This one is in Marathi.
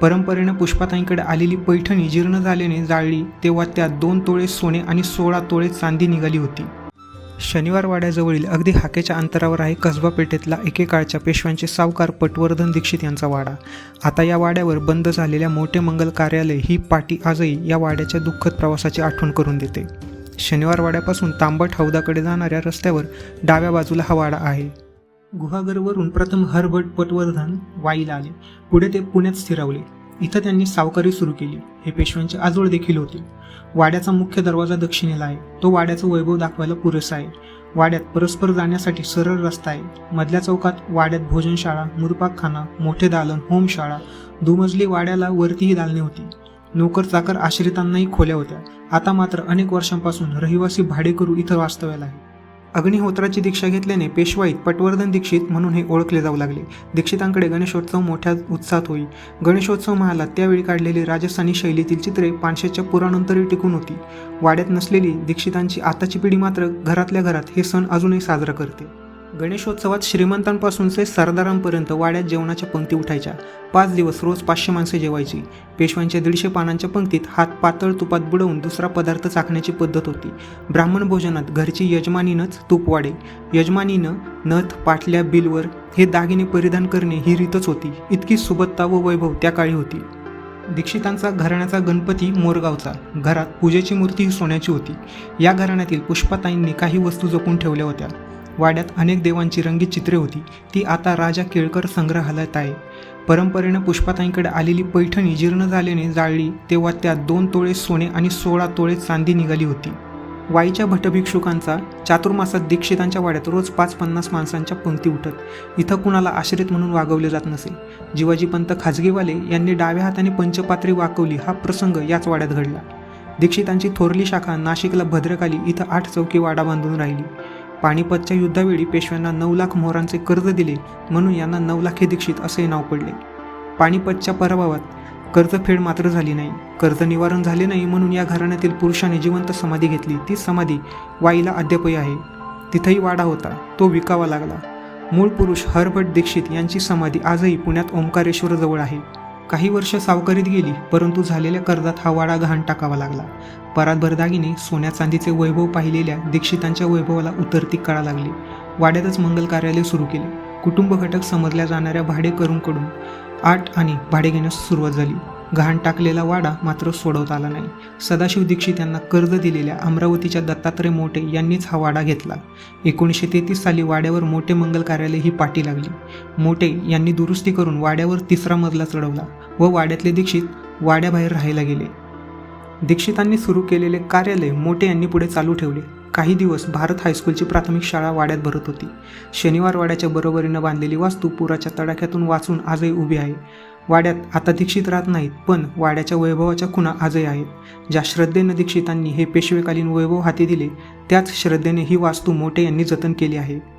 परंपरेनं पुष्पाताईंकडे आलेली पैठणी जीर्ण झाल्याने जाळली तेव्हा त्यात दोन तोळे सोने आणि सोळा तोळे चांदी निघाली होती. शनिवार वाड्याजवळील अगदी हाकेच्या अंतरावर आहे कसबा पेठेतला एकेकाळच्या पेशव्यांचे सावकार पटवर्धन दीक्षित यांचा वाडा. आता या वाड्यावर बंद झालेल्या मोठे मंगल कार्यालय ही पाटी आजही या वाड्याच्या दुःखद प्रवासाची आठवण करून देते. शनिवार वाड्यापासून तांबट हौदाकडे जाणाऱ्या रस्त्यावर डाव्या बाजूला हा वाडा आहे. गुहागरवरून प्रथम हरभट पटवर्धन वाईला आले. पुढे ते पुण्यात स्थिरावले. इथं त्यांनी सावकारी सुरू केली. हे पेशव्यांचे आजोळ देखील होते. वाड्याचा मुख्य दरवाजा दक्षिणेला आहे. तो वाड्याचं वैभव दाखवायला पुरेसा आहे. वाड्यात परस्पर जाण्यासाठी सरळ रस्ता आहे. मधल्या चौकात वाड्यात भोजनशाळा मुरपाकखाना मोठे दालन होमशाळा दुमजली वाड्याला वरतीही दालने होती. नोकर चाकर आश्रितांनाही खोल्या होत्या. आता मात्र अनेक वर्षांपासून रहिवासी भाडेकरू इथं वास्तव्याला आहे अग्निहोत्राची दीक्षा घेतल्याने पेशवाईत पटवर्धन दीक्षित म्हणून हे ओळखले जाऊ लागले. दीक्षितांकडे गणेशोत्सव मोठ्या उत्साहात होई. गणेशोत्सव महालात त्यावेळी काढलेली राजस्थानी शैलीतील चित्रे पानशेच्या पुरानंतरही टिकून होती. वाड्यात नसलेली दीक्षितांची आताची पिढी मात्र घरातल्या घरात हे सण अजूनही साजरा करते. गणेशोत्सवात श्रीमंतांपासून ते सरदारांपर्यंत वाड्यात जेवणाच्या पंक्ती उठायच्या. पाच दिवस रोज पाचशे माणसे जेवायची. पेशव्यांच्या दीडशे पानांच्या पंक्तीत हात पातळ तुपात बुडवून दुसरा पदार्थ चाखण्याची पद्धत होती. ब्राह्मण भोजनात घरची यजमानीनंच तूप वाढे. यजमानीनं नथ पाटल्या बिलवर हे दागिने परिधान करणे ही रीतच होती. इतकी सुबत्ता व वैभव त्या काळी होती. दीक्षितांचा घराण्याचा गणपती मोरगावचा. घरात पूजेची मूर्ती ही सोन्याची होती. या घराण्यातील पुष्पाताईंनी काही वस्तू जपून ठेवल्या होत्या. वाड्यात अनेक देवांची रंगीत चित्रे होती. ती आता राजा केळकर संग्रहालयात आहे. परंपरेनं पुष्पाताईंकडे आलेली पैठणी जीर्ण झाल्याने जाळली तेव्हा त्यात दोन तोळे सोने आणि सोळा तोळे चांदी निघाली होती. वाईच्या भटभिक्षुकांचा चातुर्मासात दीक्षितांच्या वाड्यात रोज पाच पन्नास माणसांच्या पंक्ती उठत. इथं कुणाला आश्रित म्हणून वागवले जात नसे. जिवाजी पंत खाजगीवाले यांनी डाव्या हाताने पंचपात्री वाकवली हा प्रसंग याच वाड्यात घडला. दीक्षितांची थोरली शाखा नाशिकला भद्रकाली इथं आठ चौकी वाडा बांधून राहिली. पानिपतच्या युद्धावेळी पेशव्यांना नऊ लाख मोहरांचे कर्ज दिले म्हणून यांना नऊ लाखे दीक्षित असे नाव पडले. पानिपतच्या पराभवात कर्जफेड मात्र झाली नाही. कर्ज निवारण झाले नाही म्हणून या घराण्यातील पुरुषाने जिवंत समाधी घेतली. ती समाधी वाईला अद्यापही आहे. तिथंही वाडा होता. तो विकावा लागला. मूळ पुरुष हरभट दीक्षित यांची समाधी आजही पुण्यात ओंकारेश्वरजवळ आहे. काही वर्ष सावकारीत गेली परंतु झालेल्या कर्जात हा वाडा घाण टाकावा लागला. परातभर दागिने सोन्या चांदीचे वैभव पाहिलेल्या दीक्षितांच्या वैभवाला उतरती कळा लागली. वाड्यातच मंगल कार्यालय सुरू केले. कुटुंब घटक समजल्या जाणाऱ्या भाडेकरूंकडून आठ आणि भाडे घेण्यास सुरुवात झाली. घाण टाकलेला वाडा मात्र सोडवता आला नाही. सदाशिव दीक्षित यांना कर्ज दिलेल्या अमरावतीच्या दत्तात्रय मोठे यांनीच हा वाडा घेतला. एकोणीसशे तेहतीस साली वाड्यावर मोठे मंगल कार्यालय ही पाठी लागली. मोठे यांनी दुरुस्ती करून वाड्यावर तिसरा मजला चढवला व वाड्यातले दीक्षित वाड्याबाहेर राहायला गेले. दीक्षितांनी सुरू केलेले कार्यालय मोठे यांनी पुढे चालू ठेवले. काही दिवस भारत हायस्कूलची प्राथमिक शाळा वाड्यात भरत होती. शनिवार वाड्याच्या बरोबरीनं बांधलेली वास्तू पुराच्या तडाख्यातून वाचून आजही उभी आहे. वाड्यात आता दीक्षित राहत नाहीत पण वाड्याच्या वैभवाच्या खुणा आजही आहेत. ज्या श्रद्धेनं दीक्षितांनी हे पेशवेकालीन वैभव हाती दिले त्याच श्रद्धेने ही वास्तू मोठे यांनी जतन केली आहे.